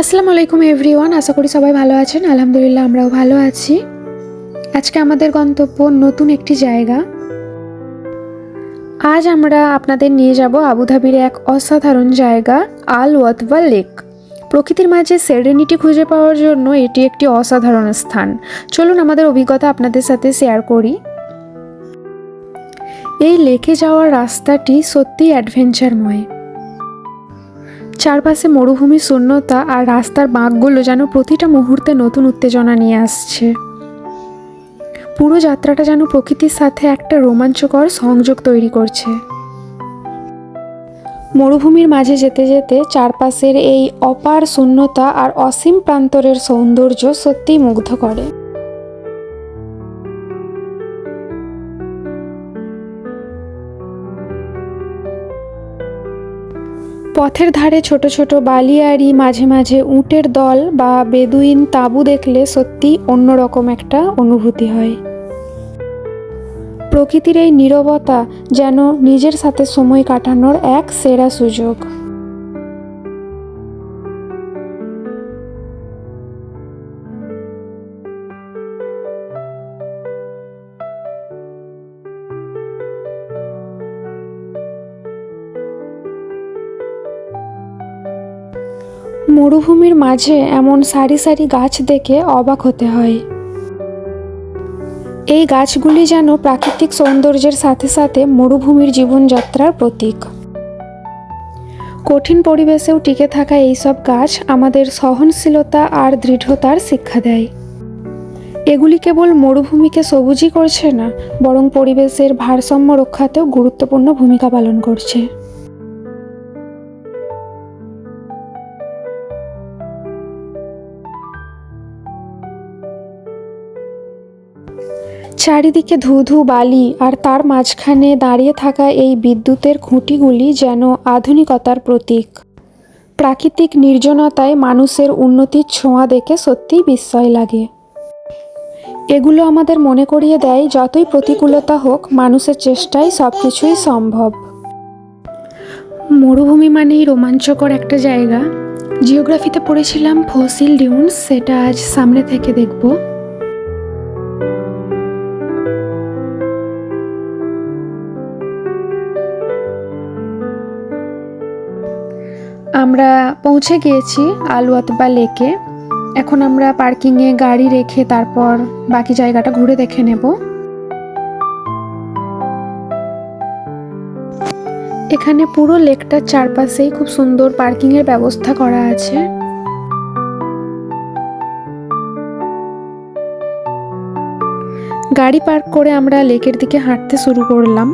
আসসালামু আলাইকুম এভরিওয়ান আশা করি সবাই ভালো আছেন। আলহামদুলিল্লাহ, আমরাও ভালো আছি। আজকে আমাদের গন্তব্য নতুন একটি জায়গা। আজ আমরা আপনাদের নিয়ে যাব আবুধাবির এক অসাধারণ জায়গা, আল ওয়াতওয়া লেক। প্রকৃতির মাঝে সেরেনিটি খুঁজে পাওয়ার জন্য এটি একটি অসাধারণ স্থান। চলুন আমাদের অভিজ্ঞতা আপনাদের সাথে শেয়ার করি। এই লেকে যাওয়ার রাস্তাটি সত্যিই অ্যাডভেঞ্চারময় চারপাশে মরুভূমি, শূন্যতা আর রাস্তার বাঁকগুলো যেন প্রতিটা মুহূর্তে নতুন উত্তেজনা নিয়ে আসছে। পুরো যাত্রাটা যেন প্রকৃতির সাথে একটা রোমাঞ্চকর সংযোগ তৈরি করছে। মরুভূমির মাঝে যেতে যেতে চারপাশের এই অপার শূন্যতা আর অসীম প্রান্তরের সৌন্দর্য সত্যিই মুগ্ধ করে। পথের ধারে ছোট ছোট বালিয়াড়ি মাঝে মাঝে উটের দল বা বেদুইন তাঁবু দেখলে সত্যি অন্যরকম একটা অনুভূতি হয়। প্রকৃতির এই নিরবতা যেন নিজের সাথে সময় কাটানোর এক সেরা সুযোগ। মরুভূমির মাঝে এমন সারি সারি গাছ দেখে অবাক হতে হয়। এই গাছগুলি যেন প্রাকৃতিক সৌন্দর্যের সাথে সাথে মরুভূমির জীবনযাত্রার প্রতীক। কঠিন পরিবেশেও টিকে থাকা এইসব গাছ আমাদের সহনশীলতা আর দৃঢ়তার শিক্ষা দেয়। এগুলি কেবল মরুভূমিকে সবুজই করছে না, বরং পরিবেশের ভারসাম্য রক্ষাতেও গুরুত্বপূর্ণ ভূমিকা পালন করছে। চারিদিকে ধু ধু বালি আর তার মাঝখানে দাঁড়িয়ে থাকা এই বিদ্যুতের খুঁটিগুলি যেন আধুনিকতার প্রতীক। প্রাকৃতিক নির্জনতায় মানুষের উন্নতির ছোঁয়া দেখে সত্যিই বিস্ময় লাগে। এগুলো আমাদের মনে করিয়ে দেয়, যতই প্রতিকূলতা হোক, মানুষের চেষ্টায় সব কিছুই সম্ভব। মরুভূমি মানেই রোমাঞ্চকর একটা জায়গা। জিওগ্রাফিতে পড়েছিলাম ফসিল ডিউন্স, সেটা আজ সামনে থেকে দেখব। আমরা পৌঁছে গিয়েছি আলুয়াতবা লেকে। এখন আমরা পার্কিংয়ে গাড়ি রেখে তারপর বাকি জায়গাটা ঘুরে দেখে নেব। এখানে পুরো লেকটার চারপাশেই খুব সুন্দর পার্কিংয়ের ব্যবস্থা করা আছে। গাড়ি পার্ক করে আমরা লেকের দিকে হাঁটতে শুরু করলাম।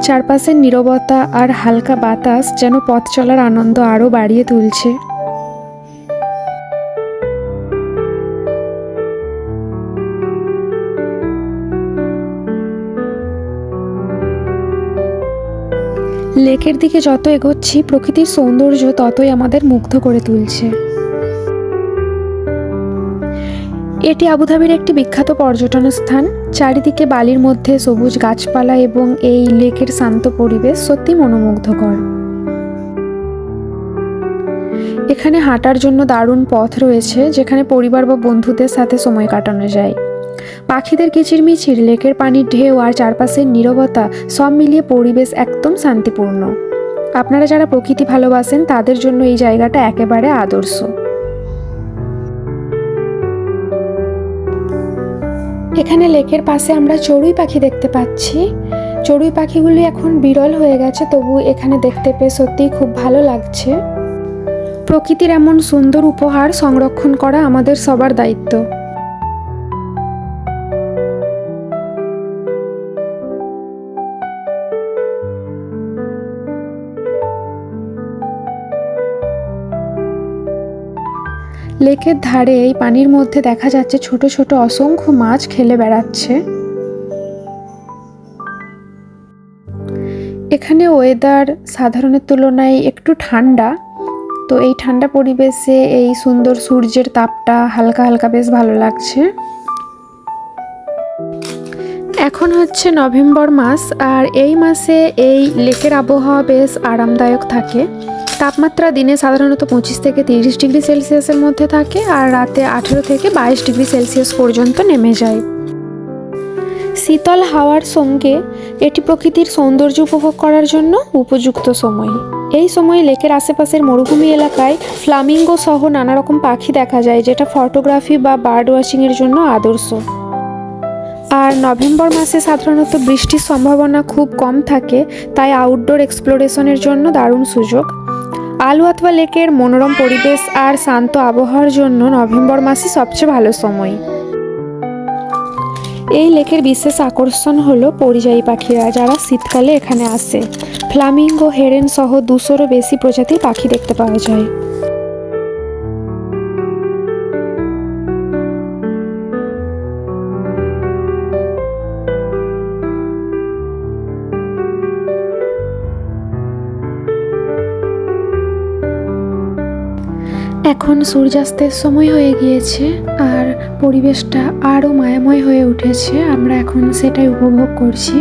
চারপাশের নীরবতা আর হালকা বাতাস যেন পথ চলার আনন্দ আরও বাড়িয়ে তুলছে। লেকের দিকে যত এগোচ্ছি, প্রকৃতির সৌন্দর্য ততই আমাদের মুগ্ধ করে তুলছে। এটি আবুধাবির একটি বিখ্যাত পর্যটন স্থান। চারিদিকে বালির মধ্যে সবুজ গাছপালা এবং এই লেকের শান্ত পরিবেশ সত্যি মনোমুগ্ধকর। এখানে হাঁটার জন্য দারুণ পথ রয়েছে, যেখানে পরিবার বা বন্ধুদের সাথে সময় কাটানো যায়। পাখিদের কিচিরমিচির, লেকের পানির ঢেউ আর চারপাশের নীরবতা সব মিলিয়ে পরিবেশ একদম শান্তিপূর্ণ। আপনারা যারা প্রকৃতি ভালোবাসেন, তাদের জন্য এই জায়গাটা একেবারে আদর্শ। এখানে লেকের পাশে আমরা চড়ুই পাখি দেখতে পাচ্ছি। চড়ুই পাখিগুলি এখন বিরল হয়ে গেছে, তবু এখানে দেখতে পেয়ে সত্যিই খুব ভালো লাগছে। প্রকৃতির এমন সুন্দর উপহার সংরক্ষণ করা আমাদের সবার দায়িত্ব। লেকের ধারে এই পানির মধ্যে দেখা যাচ্ছে ছোট ছোট অসংখ্য মাছ খেলে বেড়াচ্ছে। এখানে ওয়েদার সাধারণের তুলনায় একটু ঠান্ডা। তো এই ঠান্ডা পরিবেশে এই সুন্দর সূর্যের তাপটা হালকা হালকা বেশ ভালো লাগছে। এখন হচ্ছে নভেম্বর মাস আর এই মাসে এই লেকের আবহাওয়া বেশ আরামদায়ক থাকে। তাপমাত্রা দিনে সাধারণত পঁচিশ থেকে তিরিশ ডিগ্রি সেলসিয়াসের মধ্যে থাকে আর রাতে আঠেরো থেকে বাইশ ডিগ্রি সেলসিয়াস পর্যন্ত নেমে যায়। শীতল হাওয়ার সঙ্গে এটি প্রকৃতির সৌন্দর্য উপভোগ করার জন্য উপযুক্ত সময়। এই সময়ে লেকের আশেপাশের মরুভূমি এলাকায় ফ্লামিঙ্গো সহ নানা রকম পাখি দেখা যায়, যেটা ফটোগ্রাফি বা বার্ড ওয়াচিংয়ের জন্য আদর্শ। আর নভেম্বর মাসে সাধারণত বৃষ্টির সম্ভাবনা খুব কম থাকে, তাই আউটডোর এক্সপ্লোরেশনের জন্য দারুণ সুযোগ। আলুয়াতবা লেকের মনোরম পরিবেশ আর শান্ত আবহাওয়ার জন্য নভেম্বর মাসই সবচেয়ে ভালো সময়। এই লেকের বিশেষ আকর্ষণ হলো পরিযায়ী পাখিরা যারা শীতকালে এখানে আসে। ফ্লামিঙ্গো, হেরেন সহ দুশোরও বেশি প্রজাতির পাখি দেখতে পাওয়া যায়। এখন সূর্যাস্তের সময় হয়ে গিয়েছে আর পরিবেশটা আরও মায়াময় হয়ে উঠেছে, আমরা এখন সেটাই উপভোগ করছি।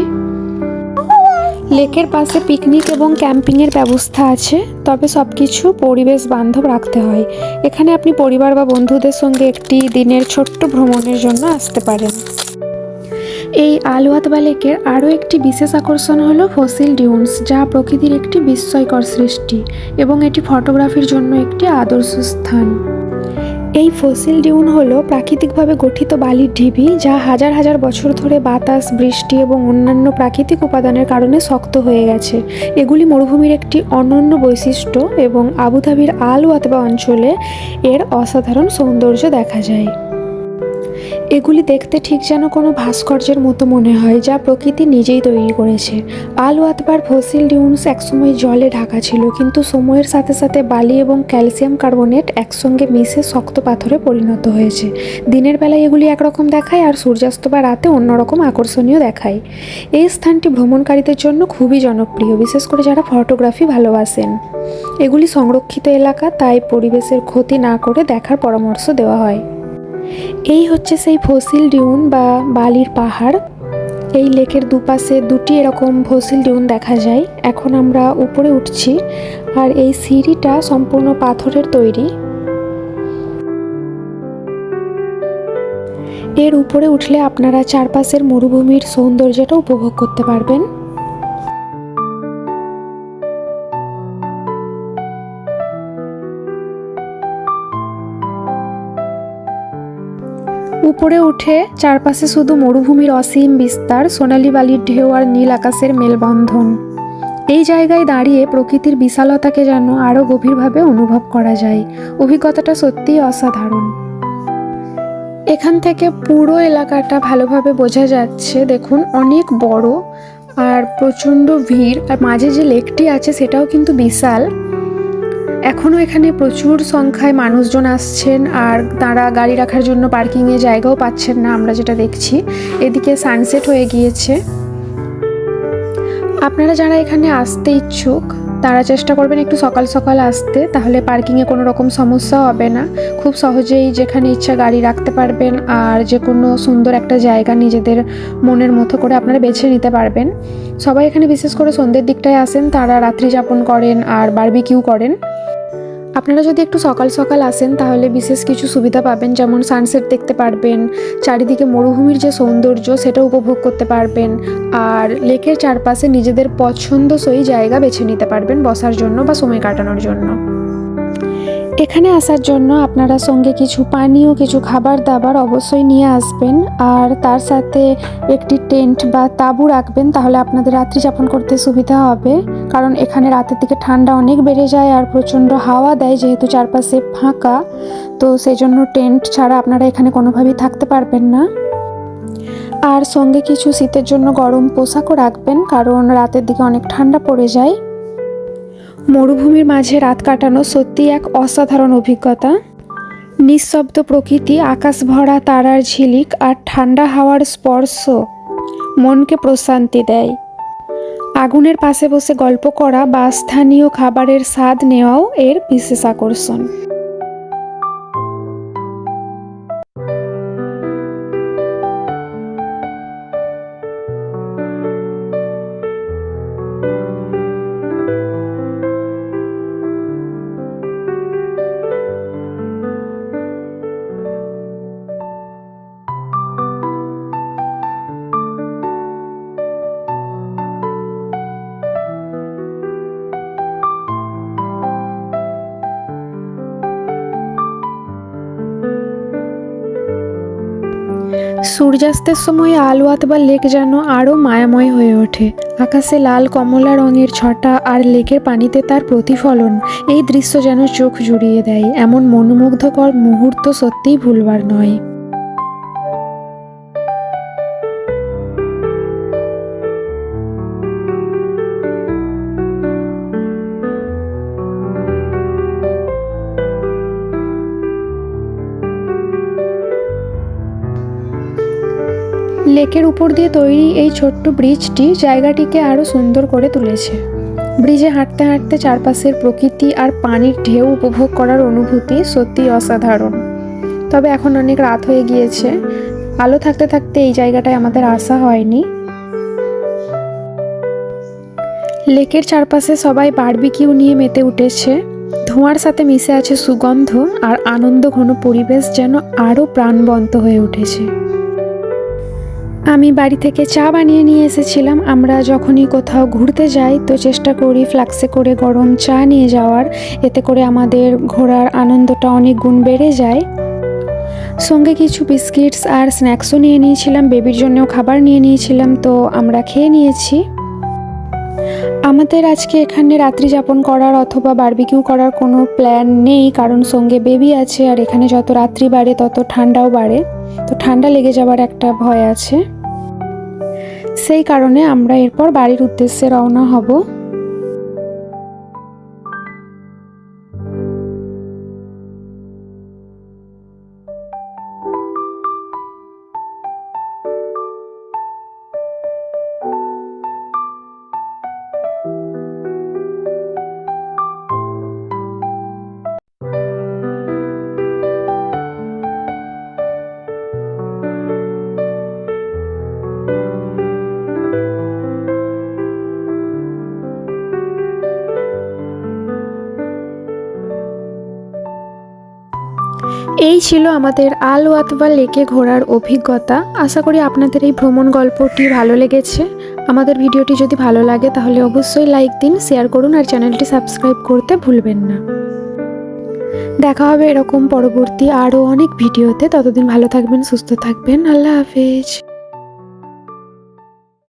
লেকের পাশে পিকনিক এবং ক্যাম্পিংয়ের ব্যবস্থা আছে, তবে সব কিছু পরিবেশ বান্ধব রাখতে হয়। এখানে আপনি পরিবার বা বন্ধুদের সঙ্গে একটি দিনের ছোট্ট ভ্রমণের জন্য আসতে পারেন। এই আলুয়াতবা লেকের আরও একটি বিশেষ আকর্ষণ হলো ফসিল ডিউন্স, যা প্রকৃতির একটি বিস্ময়কর সৃষ্টি এবং এটি ফটোগ্রাফির জন্য একটি আদর্শ স্থান। এই ফসিল ডিউন হলো প্রাকৃতিকভাবে গঠিত বালির ঢিবি, যা হাজার হাজার বছর ধরে বাতাস, বৃষ্টি এবং অন্যান্য প্রাকৃতিক উপাদানের কারণে শক্ত হয়ে গেছে। এগুলি মরুভূমির একটি অনন্য বৈশিষ্ট্য এবং আবুধাবির আল ওয়াতবা অঞ্চলে এর অসাধারণ সৌন্দর্য দেখা যায়। এগুলি দেখতে ঠিক যেন কোনো ভাস্কর্যের মতো মনে হয়, যা প্রকৃতি নিজেই তৈরি করেছে। আল ওয়াতবার ফসিল ডিউন্স একসময় জলে ঢাকা ছিল, কিন্তু সময়ের সাথে সাথে বালি এবং ক্যালসিয়াম কার্বনেট একসঙ্গে মিশে শক্ত পাথরে পরিণত হয়েছে। দিনের বেলায় এগুলি একরকম দেখায় আর সূর্যাস্ত বা রাতে অন্যরকম আকর্ষণীয় দেখায়। এই স্থানটি ভ্রমণকারীদের জন্য খুবই জনপ্রিয়, বিশেষ করে যারা ফটোগ্রাফি ভালোবাসেন। এগুলি সংরক্ষিত এলাকা, তাই পরিবেশের ক্ষতি না করে দেখার পরামর্শ দেওয়া হয়। এই হচ্ছে সেই ফসিল ডিউন বা বালির পাহাড়। এই লেকের দুপাশে দুটি এরকম ফসিল ডিউন দেখা যায়। এখন আমরা উপরে উঠছি আর এই সিঁড়িটা সম্পূর্ণ পাথরের তৈরি। এর উপরে উঠলে আপনারা চারপাশের মরুভূমির সৌন্দর্যটা উপভোগ করতে পারবেন। উপরে উঠে চারপাশে শুধু মরুভূমির অসীম বিস্তার সোনালি বালির ঢেউ আর নীল আকাশের মেলবন্ধন। এই জায়গায় দাঁড়িয়ে প্রকৃতির বিশালতাকে যেন আরও গভীরভাবে অনুভব করা যায়। অভিজ্ঞতাটা সত্যিই অসাধারণ। এখান থেকে পুরো এলাকাটা ভালোভাবে বোঝা যাচ্ছে। দেখুন, অনেক বড় আর প্রচণ্ড ভিড়। আর মাঝে যে লেকটি আছে, সেটাও কিন্তু বিশাল। এখনও এখানে প্রচুর সংখ্যায় মানুষজন আসছেন আর তারা গাড়ি রাখার জন্য পার্কিংয়ে জায়গাও পাচ্ছেন না, আমরা যেটা দেখছি। এদিকে সানসেট হয়ে গিয়েছে। আপনারা যারা এখানে আসতে ইচ্ছুক, তারা চেষ্টা করবেন একটু সকাল সকাল আসতে, তাহলে পার্কিংয়ে কোনো রকম সমস্যা হবে না। খুব সহজেই যেখানে ইচ্ছা গাড়ি রাখতে পারবেন আর যে কোনো সুন্দর একটা জায়গা নিজেদের মনের মতো করে আপনারা বেছে নিতে পারবেন। সবাই এখানে বিশেষ করে সন্ধ্যের দিকটায় আসেন, তারা রাত্রি যাপন করেন আর বারবিকিউ করেন। আপনারা যদি একটু সকাল সকাল আসেন, তাহলে বিশেষ কিছু সুবিধা পাবেন, যেমন সানসেট দেখতে পারবেন, চারিদিকে মরুভূমির যে সৌন্দর্য, সেটা উপভোগ করতে পারবেন, আর লেকের চারপাশে নিজেদের পছন্দসই জায়গা বেছে নিতে পারবেন বসার জন্য বা সময় কাটানোর জন্য। এখানে আসার জন্য আপনারা সঙ্গে কিছু পানীয়, কিছু খাবার দাবার অবশ্যই নিয়ে আসবেন, আর তার সাথে একটি টেন্ট বা তাঁবু রাখবেন, তাহলে আপনাদের রাত্রি যাপন করতে সুবিধা হবে। কারণ এখানে রাতের দিকে ঠান্ডা অনেক বেড়ে যায় আর প্রচণ্ড হাওয়া দেয়, যেহেতু চারপাশে ফাঁকা। তো সেই জন্য টেন্ট ছাড়া আপনারা এখানে কোনোভাবেই থাকতে পারবেন না। আর সঙ্গে কিছু শীতের জন্য গরম পোশাকও রাখবেন, কারণ রাতের দিকে অনেক ঠান্ডা পড়ে যায়। মরুভূমির মাঝে রাত কাটানো সত্যি এক অসাধারণ অভিজ্ঞতা। নিঃশব্দ প্রকৃতি, আকাশ ভরা তারার ঝিলিক আর ঠান্ডা হাওয়ার স্পর্শ মনকে প্রশান্তি দেয়। আগুনের পাশে বসে গল্প করা বা স্থানীয় খাবারের স্বাদ নেওয়াও এর বিশেষ আকর্ষণ সূর্যাস্তের সময় আলো বা লেক যেন আরও মায়াময় হয়ে ওঠে। আকাশে লাল কমলা রঙের ছটা আর লেকের পানিতে তার প্রতিফলন এই দৃশ্য যেন চোখ জুড়িয়ে দেয়। এমন মনোমুগ্ধকর মুহূর্ত সত্যিই ভুলবার নয়। লেকের উপর দিয়ে তৈরি এই ছোট্ট ব্রিজটি জায়গাটিকে আরও সুন্দর করে তুলেছে। ব্রিজে হাঁটতে হাঁটতে চারপাশের প্রকৃতি আর পানির ঢেউ উপভোগ করার অনুভূতি সত্যিই অসাধারণ। তবে এখন অনেক রাত হয়ে গিয়েছে। আলো থাকতে থাকতে এই জায়গাটায় আমাদের আসা হয়নি। লেকের চারপাশে সবাই বারবিকিউ নিয়ে মেতে উঠেছে। ধোঁয়ার সাথে মিশে আছে সুগন্ধ আর আনন্দ ঘন পরিবেশ যেন আরও প্রাণবন্ত হয়ে উঠেছে। আমি বাড়ি থেকে চা বানিয়ে নিয়ে এসেছিলাম। আমরা যখনই কোথাও ঘুরতে যাই তো চেষ্টা করি ফ্লাক্সে করে গরম চা নিয়ে যাওয়ার। এতে করে আমাদের ঘোরার আনন্দটা অনেক গুণ বেড়ে যায়। সঙ্গে কিছু বিস্কিটস আর স্ন্যাক্সও নিয়ে নিয়েছিলাম। বেবির জন্যও খাবার নিয়ে নিয়েছিলাম। তো আমরা খেয়ে নিয়েছি। আমাদের আজকে এখানে রাত্রি যাপন করার অথবা বারবিকিউ করার কোনো প্ল্যান নেই, কারণ সঙ্গে বেবি আছে আর এখানে যত রাত্রি বাড়ে তত ঠান্ডাও বাড়ে। তো ঠান্ডা লেগে যাবার একটা ভয় আছে। সেই কারণে আমরা এরপর বাড়ির উদ্দেশ্যে রওনা হব। এই ছিল আমাদের আল ওয়াতবা লেকে ঘোরার অভিজ্ঞতা। আশা করি আপনাদের এই ভ্রমণ গল্পটি ভালো লেগেছে। আমাদের ভিডিওটি যদি ভালো লাগে তাহলে অবশ্যই লাইক দিন, শেয়ার করুন আর চ্যানেলটি সাবস্ক্রাইব করতে ভুলবেন না। দেখা হবে এরকম পরবর্তী আরও অনেক ভিডিওতে। ততদিন ভালো থাকবেন, সুস্থ থাকবেন। আল্লাহ হাফেজ।